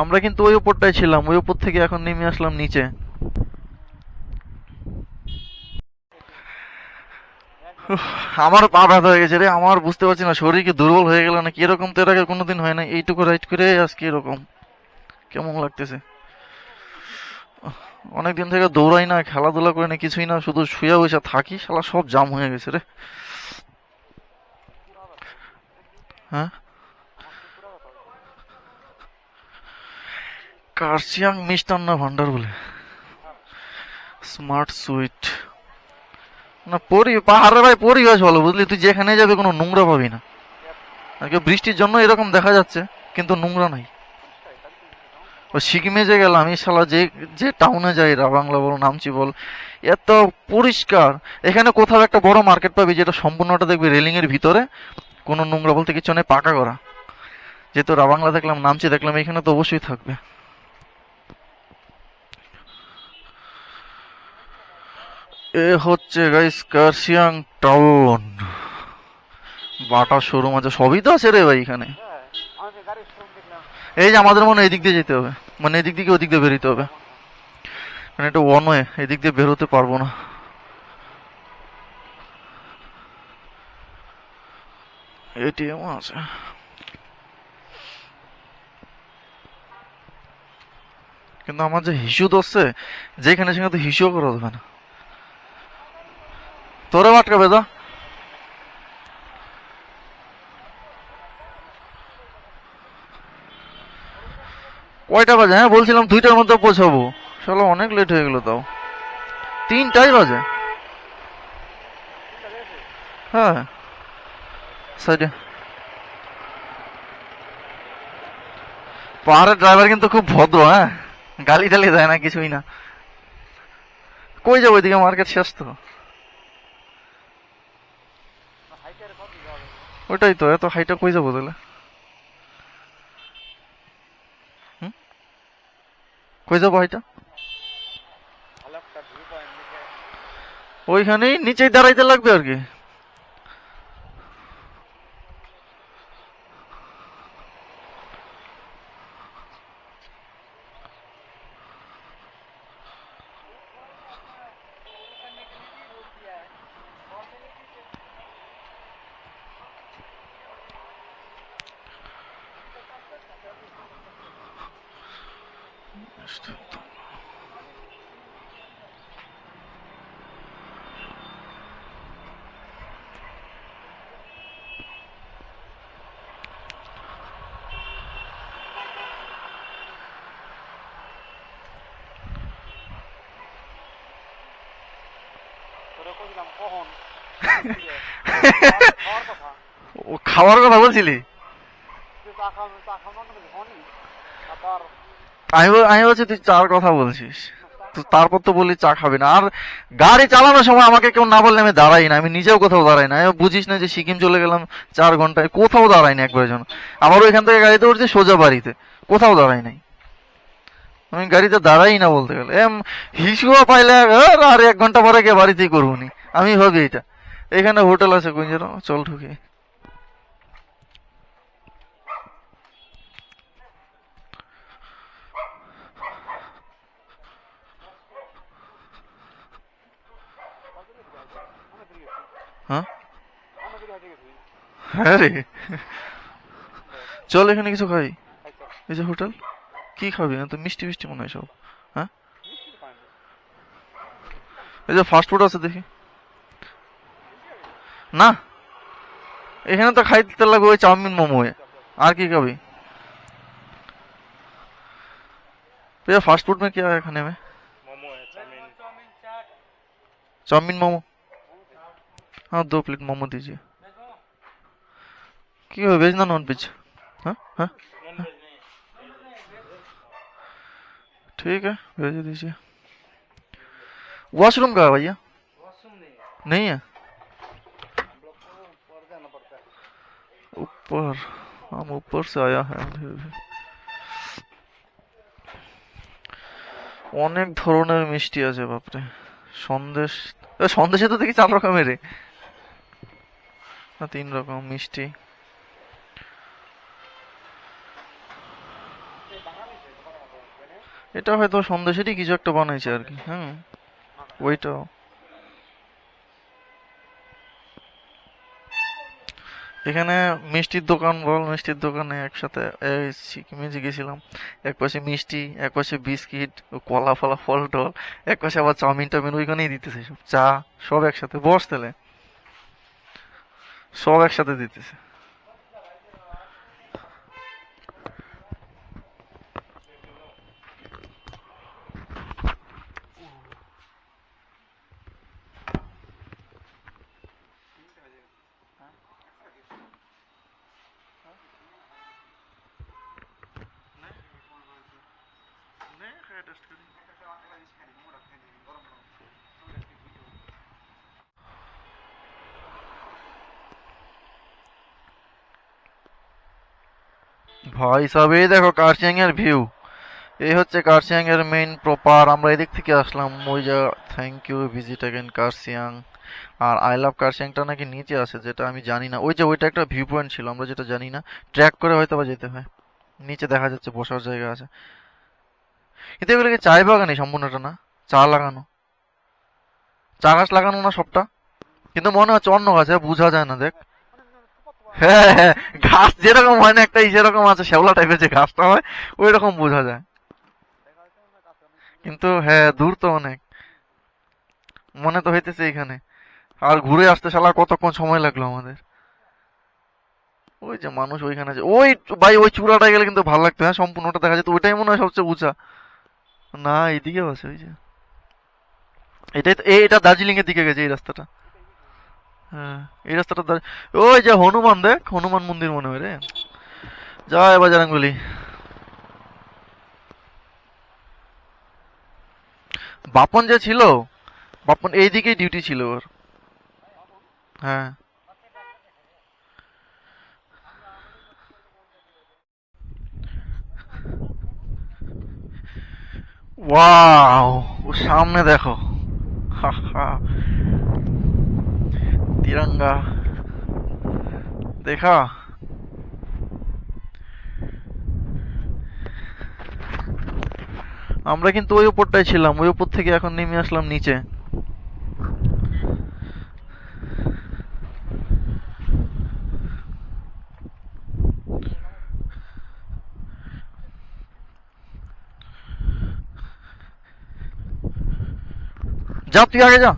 আমরা কিন্তু ওই উপরটায় ছিলাম, ওই উপর থেকে এখন নেমে আসলাম নিচে। আমার পা ব্যথা হয়ে গেছে রে, আমার বুঝতে পারছি না, শরীর কি দুর্বল হয়ে গেল নাকি? এরকম তো এর আগে কোনোদিন হয় না এইটুকু রাইড করে আজকে এরকম। কেমন লাগতেছে? অনেকদিন থেকে দৌড়াই না, খেলাধুলা করি না, কিছুই না, শুধু শুয়ে বসে থাকি, শালা সব জাম হয়ে গেছে রে। হ্যাঁ? কার্শিয়াং মিষ্টান্ন ভান্ডার বলে। Smart sweet. না, পরি পাহাড়ে ভাই পরিবেশ ভালো, বুঝলি? তুই যেখানে যাবে কোনো নোংরা পাবি না। বৃষ্টির জন্য এরকম দেখা যাচ্ছে, কিন্তু নোংরা নাই। ও সিকিমে যে গেলাম, এই শালা যে যে টাউনে যাই বাংলা বল, নামচি বল, এত পরিষ্কার। এখানে কোথাও একটা বড় মার্কেট পাবি, যেটা সম্পূর্ণটা দেখবি রেলিং এর ভিতরে, কোনো নোংরা বলতে কিছু নেই, পাকা করা। যেহেতু রাবাংলা দেখলাম, নামচি দেখলাম, এখানে তো অবশ্যই থাকবে। এ হচ্ছে guys Kurseong town Bata showroom আছে, সবই তো আছে রে ভাই এখানে। এই যে আমাদের মনে এদিক দিয়ে যেতে হবে। মানে এদিক থেকে ওদিক দিয়ে বেরোতে হবে। মানে এটা ওয়ান ওয়ে এদিক দিয়ে বেরোতে পারব না। এটিএম আছে। কিন্তু আমার যে হিসু ধরছে, যেখানে সেখানে তো হিসুও করা দেবে না। তোরে আটকাবে দা কয়টা বাজে হ্যাঁ? বলছিলাম দুইটার মধ্যে পৌঁছাবো। চলো অনেক লেট হয়ে গেল তাও। তিনটাই বাজে। হ্যাঁ। পাহাড়ের ড্রাইভার কিন্তু খুব ভদ্র হ্যাঁ? গালি টালি দেয় না, কিছুই না। কই যাব এদিকে? মার্কেট শেষ তো। ওটাই তো, এত হাইটা কই যাব তাহলে? কই যাব হাইটা ওইখানেই নিচেই দাঁড়াইতে লাগবে আর কি। ও খাওয়ার কথা বলছিলি? আমি আমি বলছি, তুই চার কথা বলছিস। তারপর তো বললি চা খাবি না। আর গাড়ি চালানোর সময় আমাকে কেউ না বললে আমি দাঁড়াই না। আমি নিজেও কোথাও দাঁড়াই না। বুঝিস না যে সিকিম চলে গেলাম চার ঘন্টায়। কোথাও দাঁড়াই না একবারের জন্য। আমার ওইখান থেকে গাড়িতে উঠছে সোজা বাড়িতে। কোথাও দাঁড়াই নাই। আমি গাড়িতে দাঁড়াই না বলতে গেলে। এম, হিসুয়া পাইলে আর এক ঘণ্টা পরে গিয়ে বাড়িতেই করব আমি ভাবি এটা এখানে হোটেল আছে কুঞ্জের চল ঢুকে। হ্যাঁ হ্যাঁ রে চল এখানে কিছু খাই এই যে হোটেল কি খাবি তো মিষ্টি মিষ্টি মনে হয় সব হ্যাঁ এই যে ফাস্ট ফুড আছে দেখি না এখানে তো খাইতে লাগবে ওই চাউমিন মোমো আর কি খাবি भैया फास्ट फूड में क्या है खाने में मोमो है चाउमीन चाउमीन मोमो हाँ दो प्लेट मोमो दीजिए কি হবে ভেজ না নন ভেজ हाँ हाँ नॉन वेज नहीं ठीक है भेज दीजिए वॉशरूम का है भैया वॉशरूम नहीं है नहीं है हम लोग को ऊपर जाना पड़ता है ऊपर हम ऊपर से आया है अभी अभी। অনেক ধরনের মিষ্টি আছে বাপরে সন্দেশ এ, সন্দেশে তো দেখি চার রকমের রে তিন রকম, মিষ্টি। এটা হয়তো সন্দেশেরই কিছু একটা বানাইছে আর কি হ্যাঁ? ওইটাও। এখানে মিষ্টির দোকান বল, মিষ্টির দোকানে একসাথে সিকিমে গেছিলাম, এক পাশে মিষ্টি, এক পাশে বিস্কিট, কলা ফলা, ফল টল, এক পাশে আবার চাউমিন টাউমিন ওইখানেই দিতেছে সব। চা, সব একসাথে, বস তাহলে। সব একসাথে দিতেছে। ভাই, সব এই দেখো কার্শিয়াং এর ভিউ এই হচ্ছে কার্শিয়াং এর মেইন প্রপার আমরা এদিক থেকে আসলাম, ওই যা thank you visit again Kurseong R I love কার্শিয়াংটা নাকি নিচে আছে, যেটা আমি জানি না। ওই যে, ওইটা একটা ভিউ পয়েন্ট ছিল, আমরা যেটা জানি না। ট্র্যাক করে হয়তো বা যেতে হয়। নিচে দেখা যাচ্ছে, বসার জায়গা আছে। কিন্তু এগুলো কি চায় বাগানই সম্পূর্ণটা না? চা লাগানো। চা গাছ লাগানো না সবটা? কিন্তু মনে হচ্ছে অন্য গাছ, বোঝা যায় না, দেখ। হ্যাঁ ঘাস যেরকম হয় না, একটা যেরকম আছে, শ্যাওলা টাইপের যে ঘাসটা হয় ওই রকম বোঝা যায়। কিন্তু হ্যাঁ দূর তো অনেক। মনে তো হইতেছে এখানে আর ঘুরে আসতে শালা কতক্ষণ সময় লাগল আমাদের? ওই যে মানুষ ওইখানে যে ওই ভাই, ওই চূড়াটা গেলে কিন্তু ভালো লাগতো হ্যাঁ সম্পূর্ণটা দেখা যেত। ওইটাই মনে হয় সবচেয়ে উঁচা। না, এইদিকেও আছে, ওই যে। এটাই এটা দার্জিলিং এর দিকে গেছে, এই রাস্তাটা। হ্যাঁ এই রাস্তাটা ওই যে হনুমান দেখ, হনুমান মন্দির মনে হয় রে। জয় বাজারাঙ্গুলি বাপন যে ছিল, বাপন এই দিকেই ডিউটি ছিল ওর। হ্যাঁ। ও সামনে দেখো। হা হা। তিরঙ্গা দেখা আমরা কিন্তু ওই উপরটাই ছিলাম, ওই উপর থেকে এখন নেমে আসলাম নিচে। যা, তুই আগে যা।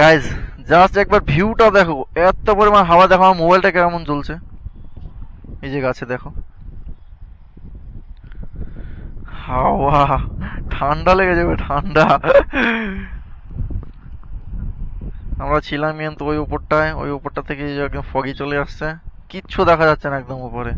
গাইজ জাস্ট একবার ভিউটা দেখো। এত পরিমাণ হাওয়া দেখো, আমার মোবাইলটা কেমন চলছে এই যে গাছে দেখো। হাওয়া, ঠান্ডা লেগে যাবে, ঠান্ডা। আমরা ছিলাম ওই উপরটায়, ওই উপরটা থেকে ফগি চলে আসছে। কিচ্ছু দেখা যাচ্ছে না একদম উপরে।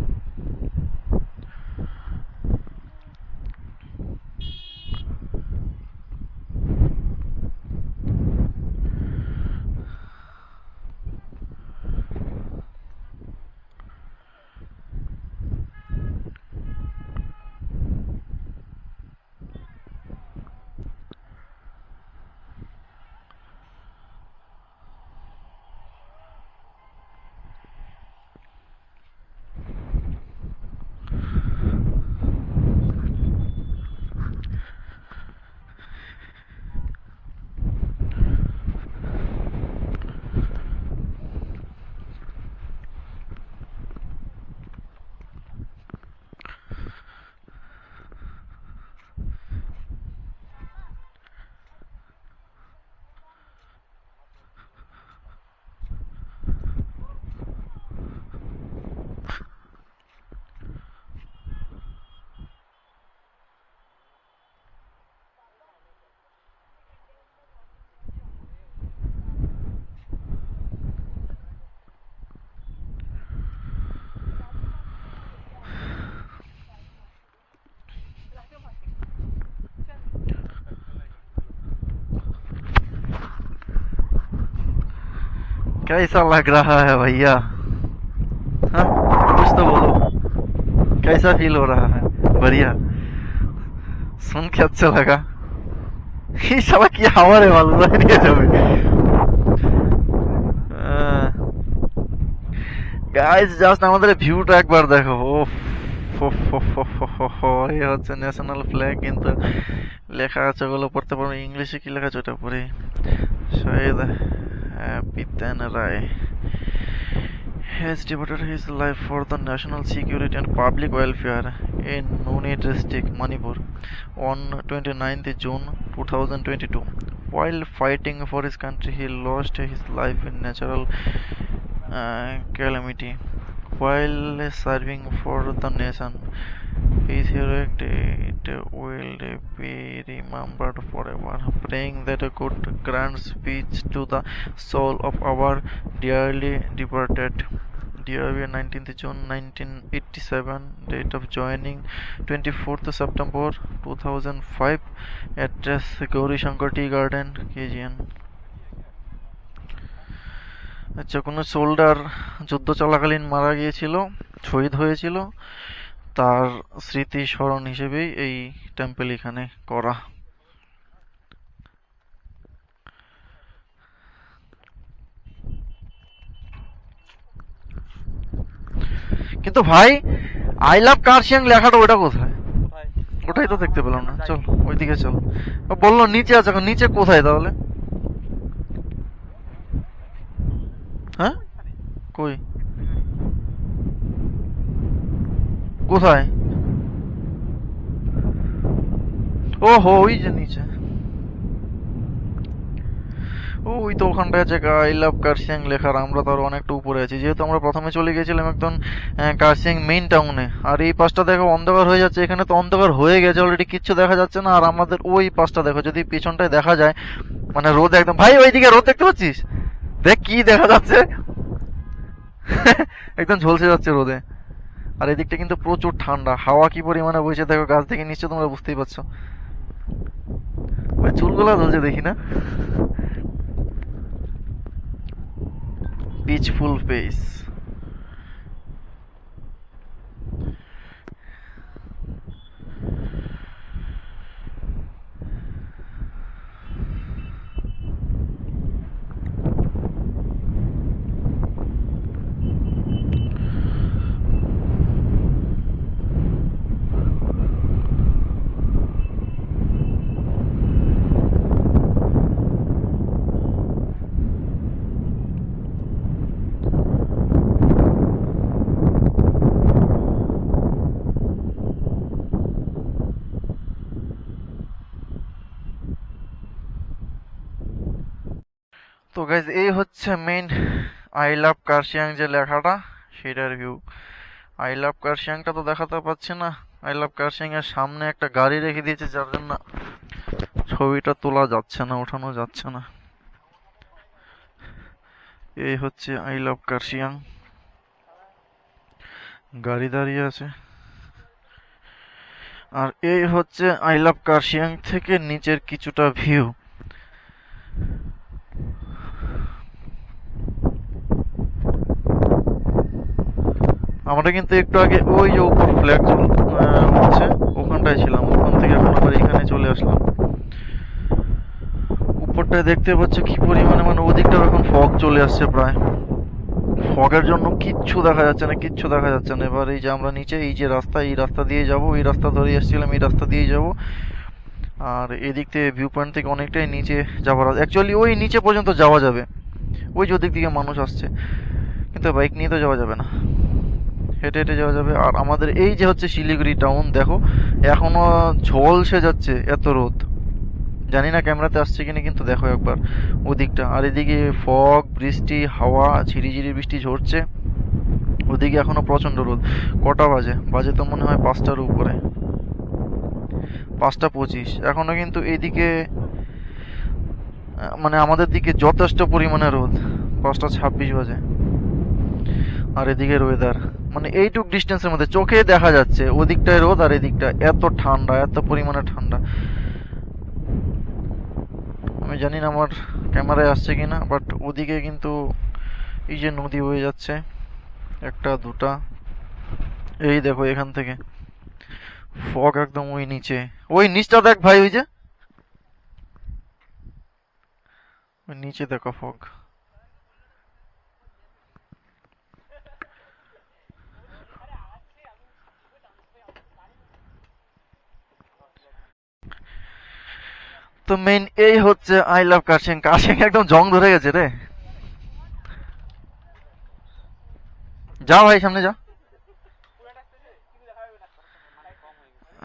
कैसा लग रहा है भैया हाँ कुछ तो बोलो कैसा फील हो रहा है बढ़िया सुन के अच्छा लगा ये साला কি হাওয়ারে মাল উড়াই নিয়ে যাবে গাইস জাস্ট আমাদের ভিউটা একবার দেখো ওফ এই হচ্ছে ন্যাশনাল ফ্ল্যাগ কিন্তু লেখা আছে ওগুলো পড়তে পারবো ইংলিশে কি লেখা আছে ওটা পড়ে শহীদ Pitan Rai has devoted his life for the national security and public welfare in Nunit district, Manipur, on 29th June 2022. While fighting for his country, he lost his life in natural uh, calamity while serving for the nation. His heroic deed will be remembered forever. Praying that God grants peace to the soul of our dearly departed. DRV 19th June 1987, date of joining 24th September 2005, address Gauri Shankar Tea Garden, KGN. আচ্ছা কোনো solder যুদ্ধ চলাকালীন মারা গিয়েছিল শহীদ হয়েছিল তার স্মৃতি স্মরণ হিসেবেই এই টেম্পেল এখানে করা। কিন্তু ভাই আই লাভ কার্শিয়াং লেখাটা ওটা কোথায়? ওটাই তো দেখতে পেলাম না। চল, ওইদিকে চল। বলল নিচে আছে, এখন নিচে কোথায় তাহলে? হ্যাঁ? কই? কোথায়? ও হো ওই যে নিচে। ওই তো ওখানটায় আছে আই লাভ কার্সিয়াং লেখার। আমরা তো আরও অনেকটা উপরে আছি। যেহেতু আমরা প্রথমে চলে গেছিলাম একদম কার্সিয়াং মেইন টাউনে আর এই পাশটা দেখো অন্ধকার হয়ে যাচ্ছে। এখানে তো অন্ধকার হয়ে গেছে অলরেডি কিচ্ছু দেখা যাচ্ছে না। আর আমাদের ওই পাশটা দেখো, যদি পিছনটায় দেখা যায় মানে রোদ একদম ভাই, ওইদিকে রোদ দেখতে পাচ্ছিস? দেখ কি দেখা যাচ্ছে। একদম ঝলসে যাচ্ছে রোদে। আর এদিকটা কিন্তু প্রচুর ঠান্ডা। হাওয়া কি পরিমাণে বইছে দেখো, গাছ থেকে নিশ্চয় তোমরা বুঝতেই পারছ। ওই চুলগুলো ধরছে দেখি না? পিচফুল ফেস তো গাইজ এই হচ্ছে মেইন আই লাভ কার্শিয়াং যে লেখাটা, সেটার ভিউ আই লাভ কার্শিয়াংটা তো দেখাতে পাচ্ছি না। আই লাভ কার্শিয়াং এর সামনে একটা গাড়ি রেখে দিয়েছে, যার জন্য ছবিটা তোলা যাচ্ছে না, ওঠানো যাচ্ছে না। এই হচ্ছে আই লাভ কার্শিয়াং গাড়ি দাঁড়িয়ে আছে। আর এই হচ্ছে আই লাভ কার্শিয়াং থেকে নিচের কিছুটা ভিউ আমরা কিন্তু একটু আগে ওই যে উপর ফ্ল্যাগ উঠছে ওখানটায় ছিলাম। ওখান থেকে এখন আবার এখানে চলে আসলাম। উপরটায় দেখতে পাচ্ছ কি পরিমাণে মানে ওদিকটাও এখন ফগ চলে আসছে প্রায়। ফগের জন্য কিচ্ছু দেখা যাচ্ছে না, কিচ্ছু দেখা যাচ্ছে না। এবার এই যে আমরা নিচে, এই যে রাস্তা, এই রাস্তা দিয়ে যাব, এই রাস্তা ধরে এসেছিলাম এই রাস্তা দিয়ে যাব। আর এদিক থেকে ভিউ পয়েন্ট থেকে অনেকটাই নিচে যাওয়ার অ্যাকচুয়ালি ওই নিচে পর্যন্ত যাওয়া যাবে। ওই যে ওদিক থেকে মানুষ আসছে। কিন্তু বাইক নিয়ে তো যাওয়া যাবে না। হেঁটে হেঁটে যাওয়া যাবে। আর আমাদের এই যে হচ্ছে শিলিগুড়ি টাউন দেখো, এখনও ঝলসে যাচ্ছে এত রোদ। জানি না ক্যামেরাতে আসছে কিনা, কিন্তু দেখো একবার ওদিকটা। আর এদিকে ফগ বৃষ্টি, হাওয়া, ঝিরিঝিরি বৃষ্টি ঝরছে। ওদিকে এখনও প্রচণ্ড রোদ। কটা বাজে? বাজে তো মনে হয় পাঁচটার উপরে। পাঁচটা পঁচিশ। এখনও কিন্তু এইদিকে মানে আমাদের দিকে যথেষ্ট পরিমাণে রোদ। পাঁচটা ছাব্বিশ বাজে। আর এদিকে ওয়েদার মানে এইটুক ডিস্টেন্সের মধ্যে। চোখে দেখা যাচ্ছে, ওদিকটায় রোদ আর এদিকটা এত ঠান্ডা, এত পরিমাণে ঠান্ডা। আমি জানি না আমার ক্যামেরায় আসছে কিনা বাট ওদিকে কিন্তু এই যে নদী বয়ে যাচ্ছে, একটা, দুটা, এই দেখো এখান থেকে। ফগ একদম ওই নিচে। ওই নিচটা দেখ ভাই, ওই যে। ওই নিচে দেখো ফগ। তো মেইন এই হচ্ছে আই লাভ কাশিং কাশিং একদম জং ধরে গেছে রে। যাও ভাই, সামনে যা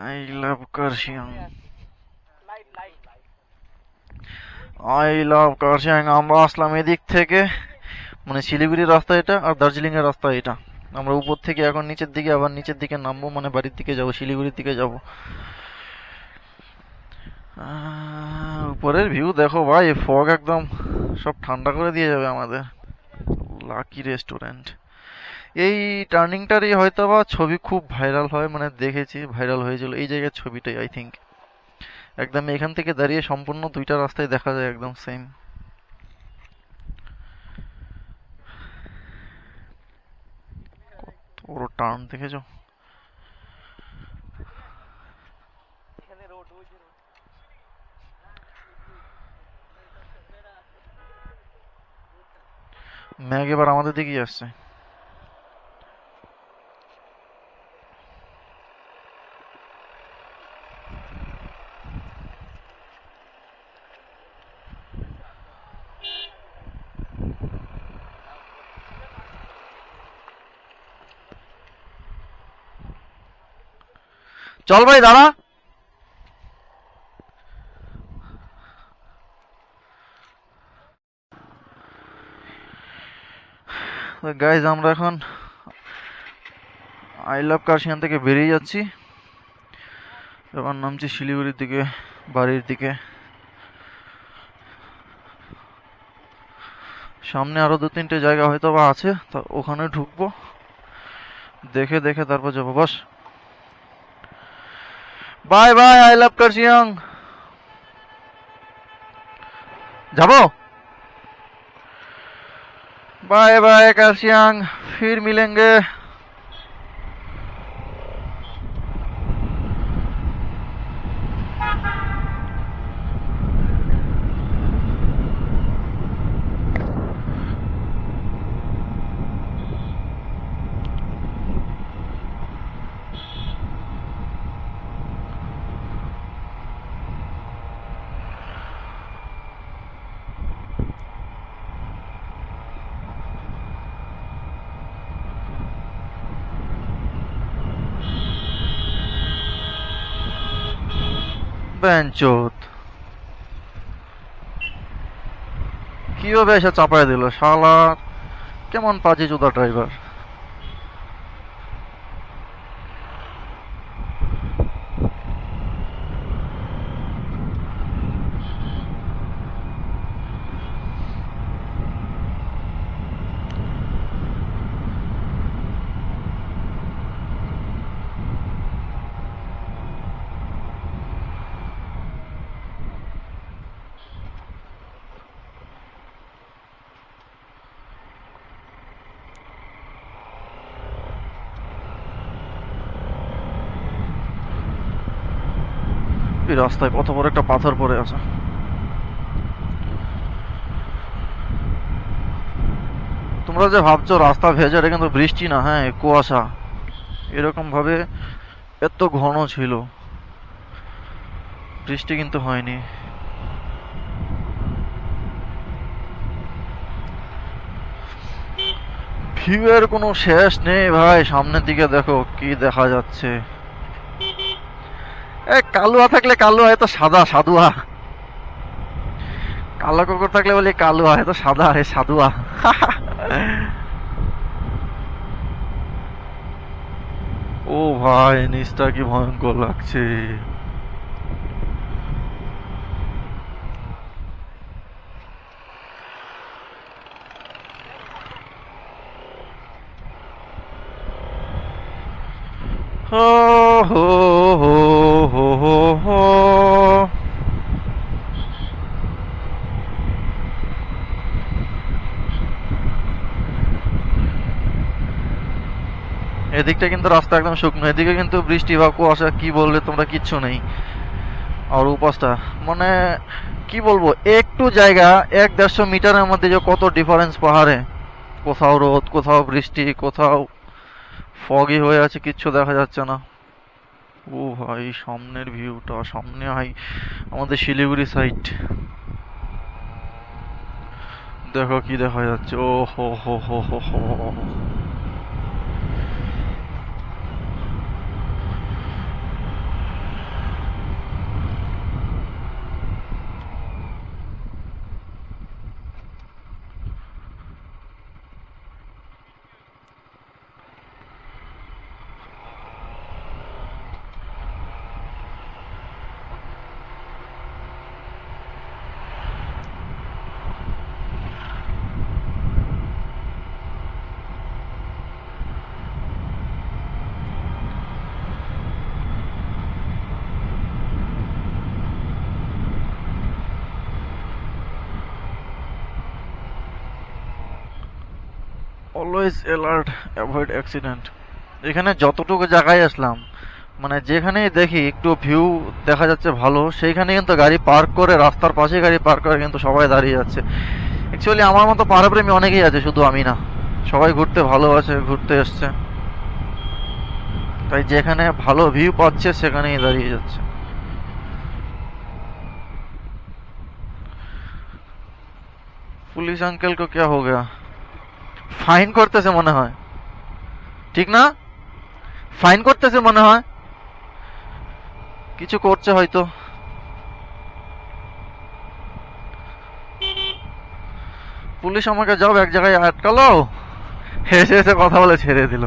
I love Kurseong I love Kurseong আমরা আসলাম এদিক থেকে। মানে শিলিগুড়ির রাস্তা এটা আর দার্জিলিং এর রাস্তা এটা। আমরা উপর থেকে এখন নিচের দিকে আবার নিচের দিকে নামবো মানে বাড়ির দিকে যাব, শিলিগুড়ির দিকে যাব। উপরের ভিউ দেখো ভাই ফগ একদম সব ঠান্ডা করে দিয়ে যাবে আমাদের। লাকি রেস্টুরেন্ট এই টার্নিংটারই হয়তো বা ছবি খুব ভাইরাল হয় মানে দেখেছি ভাইরাল হয়েছিল এই জায়গার ছবিটাই আই থিঙ্ক একদম এখান থেকে দাঁড়িয়ে সম্পূর্ণ দুইটা রাস্তায় দেখা যায় একদম সেম বড় টার্ন দেখেছ? ম্যাগ এবার আমাদের দিকেই আসছে। চল ভাই দাঁড়া। গাইজ আমরা এখন আই লাভ কার্শিয়ান থেকে বেরিয়ে যাচ্ছি। এবার নামছি শিলিগুড়ির দিকে, বাড়ির দিকে। সামনে আরও দু তিনটে জায়গা হয়তো বা আছে, তা ওখানে ঢুকবো। দেখে দেখে তারপর যাব, boss. Bye bye I love Kurseong যাব? Bye bye Kurseong. फिर मिलेंगे। বেঞ্চোত। কীভাবে এসে চাপায় দিল শালা কেমন পাজি জুদা ড্রাইভার এই রাস্তায় কত বড় একটা পাথর পড়ে আছে। তোমরা যে ভাবছ রাস্তা ভেজা এটা কিন্তু বৃষ্টি না হ্যাঁ কুয়াশা। এরকম ভাবে এত ঘন ছিল। বৃষ্টি কিন্তু হয়নি। ভিউ এর কোনো শেষ নেই ভাই, সামনের দিকে দেখো কি দেখা যাচ্ছে। কালুয়া থাকলে কালুয়া এত সাদা, সাদুয়া। কালো কুকুর থাকলে বলি কালুয়া এত সাদা, এ সাধুয়া ও ভাই, নিচটা কি ভয়ঙ্কর লাগছে। হো হো হো হো হো হো এই এদিকটা কিন্তু রাস্তা একদম শুকনো, এদিকে কিন্তু বৃষ্টি বা কুয়াশা, কি বললে তোমরা কিচ্ছু নেই। আর উপাসটা মানে কি বলব, একটু জায়গা, এক দেড়শো মিটারের মধ্যে যে কত ডিফারেন্স পাহাড়ে। কোথাও রোদ, কোথাও বৃষ্টি, কোথাও ফগি হয়ে আছে, কিচ্ছু দেখা যাচ্ছে না। ও ভাই, সামনের ভিউটা সামনে হাই, আমাদের শিলিগুড়ি সাইড দেখো কি দেখা যাচ্ছে, ও হো হো হো হো হো। অ্যাভয়েড অ্যাক্সিডেন্ট এখানে যতটুকু জায়গায় আসলাম মানে যেখানেই দেখি একটু ভিউ দেখা যাচ্ছে ভালো সেইখানে কিন্তু গাড়ি পার্ক করে রাস্তার পাশে গাড়ি পার্ক করে কিন্তু সবাই দাঁড়িয়ে যাচ্ছে অ্যাকচুয়ালি আমার মতো পাহাড়প্রেমী অনেকেই আছে শুধু আমি না সবাই ঘুরতে ভালোবাসে ঘুরতে এসছে তাই যেখানে ভালো ভিউ পাচ্ছে সেখানেই দাঁড়িয়ে যাচ্ছে পুলিশ আঙ্কেল কো क्या हो गया ফাইন করতেছে মনে হয় ঠিক না? ফাইন করতেছে মনে হয়। কিছু করছে হয়তো। পুলিশ আমাকে যাও, এক জায়গায় আটকালো। হেসে হেসে কথা বলে ছেড়ে দিল।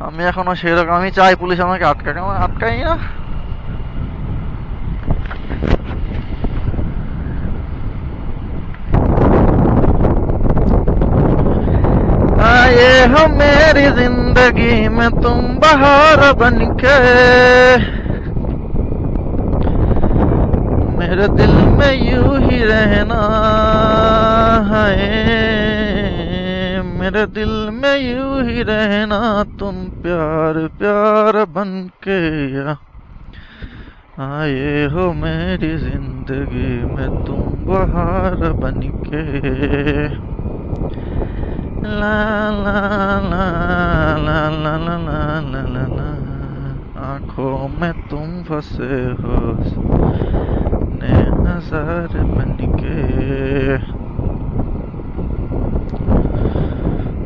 আমি এখনও সেরকম, আমি চাই পুলিশ আমাকে আমার আটকাই না। हो मेरी ज़िंदगी में तुम बहार बन के। मेरे दिल में यूँ ही रहना है। मेरे दिल में यूँ ही रहना तुम प्यार प्यार बन के। आए हो मेरी ज़िंदगी में तुम बहार बन के। ला ला ला ला ला ला ला ला ला ला आँखों में तुम फंसे हो। नज़र बन के।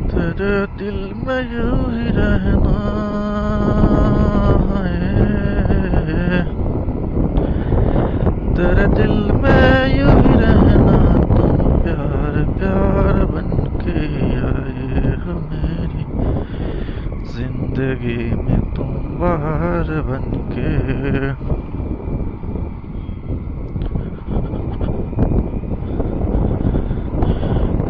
तेरे दिल में यूँ ही रहना है। तेरे दिल में यूँ ही रहना तुम प्यार प्यार बन के। जिंदगी में तुम बाहर बन के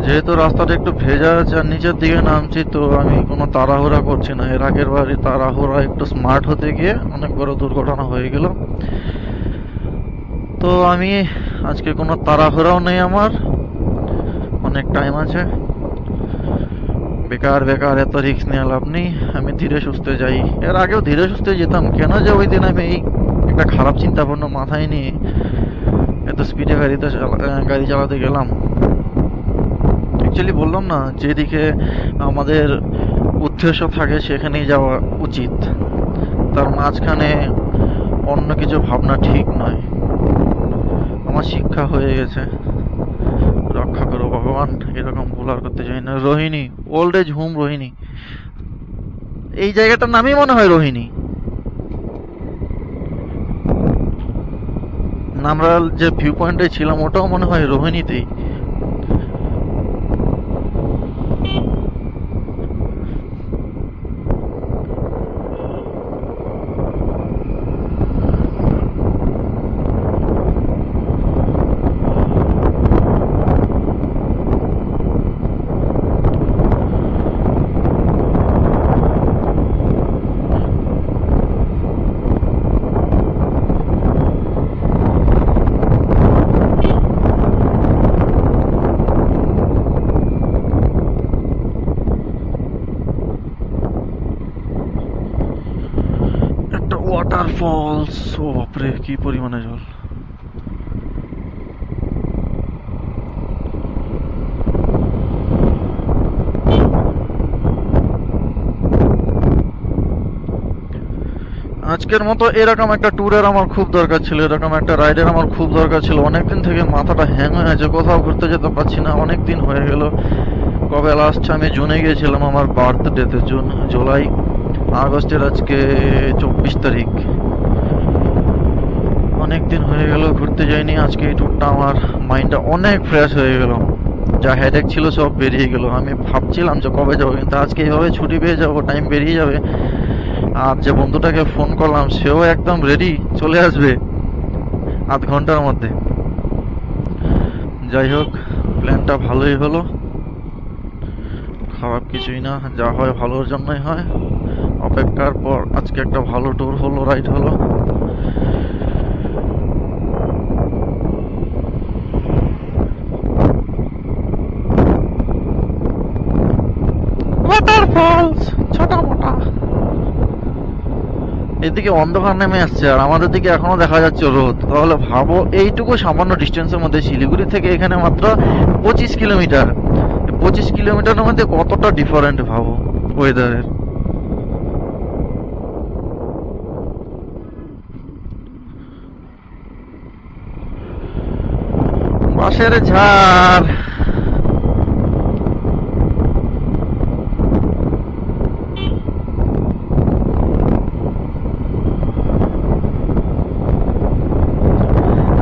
যেহেতু রাস্তাটা একটু ভেজা আছে আর নিচের দিকে নামছি তো আমি কোনো তাড়াহুড়া করছি না এর আগের বারই তাড়াহুড়া একটু স্মার্ট হতে গিয়ে অনেক বড় দুর্ঘটনা হয়ে গেল তো আমি আজকে কোনো তাড়াহুড়াও নেই আমার অনেক টাইম আছে বেকার বেকার, এত রিস্ক নিয়ে লাভ নেই, আমি ধীরে সুস্থে যাই। এর আগেও ধীরে সুস্থে যেতাম, কেন যে ওই দিন আমি এই একটা খারাপ চিন্তা ভাবনা মাথায় নিয়ে এত স্পিডে গাড়িতে গাড়ি চালাতে গেলাম। অ্যাকচুয়ালি বললাম না, যেদিকে আমাদের উদ্দেশ্য থাকে সেখানেই যাওয়া উচিত। তার মাঝখানে অন্য কিছু ভাবনা ঠিক নয়। আমার শিক্ষা হয়ে গেছে। ভগবান, এরকম ভুল আর করতে চাই না। Rohini old age home Rohini. এই জায়গাটার নামই মনে হয় রোহিণী। আমরা যে ভিউ পয়েন্টে ছিলাম, ওটাও মনে হয় রোহিণীতেই। ও বাপরে, কি পরিমাণে জল। আজকের মতো এরকম একটা ট্যুরের আমার খুব দরকার ছিল, এরকম একটা রাইডের আমার খুব দরকার ছিল। অনেকদিন থেকে মাথাটা হ্যাং হয়ে আছে, কোথাও ঘুরতে যেতে পারছি না অনেক দিন হয়ে গেল। কবে লাস্ট আমি জুনে গিয়েছিলাম আমার বার্থডেতে জুন, জুলাই, আগস্টের আজকে চব্বিশ তারিখ। অনেক দিন হয়ে গেল, ঘুরতে যাইনি। আজকে এই ট্যুরটা আমার মাইন্ডটা অনেক ফ্রেশ হয়ে গেল। যা হেডেক ছিল সব বেরিয়ে গেল। আমি ভাবছিলাম যে কবে যাব, কিন্তু আজকে এইভাবে ছুটি পেয়ে যাব টাইম বেরিয়ে যাবে। আর যে বন্ধুটাকে ফোন করলাম, সেও একদম রেডি চলে আসবে আধ ঘণ্টার মধ্যে। যাই হোক প্ল্যানটা ভালোই হলো। খারাপ কিছুই না, যা হয় ভালোর জন্যই হয়। অপেক্ষার পর আজকে একটা ভালো ট্যুর হলো রাইড হলো। এদিকে অন্ধকার নেমে আসছে আর আমাদের দিকে এখনও দেখা যাচ্ছে রোদ। তাহলে ভাবো, এইটুকু সামান্য ডিস্টেন্সের মধ্যে শিলিগুড়ি থেকে এখানে মাত্র পঁচিশ কিলোমিটার। পঁচিশ কিলোমিটারের মধ্যে কতটা ডিফারেন্ট ভাবো ওয়েদারের বাসের ঝাড়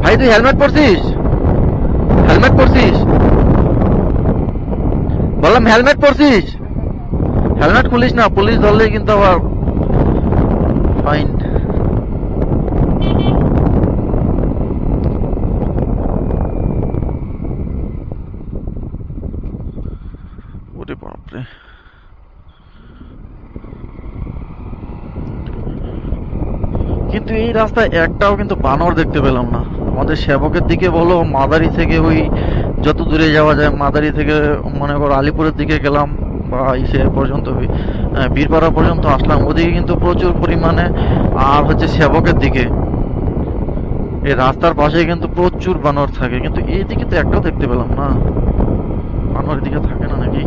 ভাই তুই হেলমেট পরছিস? হেলমেট পরছিস? বললাম হেলমেট পরছিস? হেলমেট খুলিস না, পুলিশ ধরলে কিন্তু আবার ফাইন ওরে বাপরে। কিন্তু এই রাস্তায় একটাও কিন্তু বানর দেখতে পেলাম না। আমাদের সেবকের দিকে বলো, মাদারি থেকে ওই যত দূরে যাওয়া যায়, মাদারি থেকে মনে করো আলিপুরের দিকে গেলাম বা ইসে পর্যন্ত বীরপাড়া পর্যন্ত আসলাম। ওদিকে কিন্তু প্রচুর পরিমাণে আর হচ্ছে সেবকের দিকে। এই রাস্তার পাশে কিন্তু প্রচুর বানর থাকে। কিন্তু এই দিকে তো একটাও দেখতে পেলাম না। বানর এদিকে থাকে না নাকি?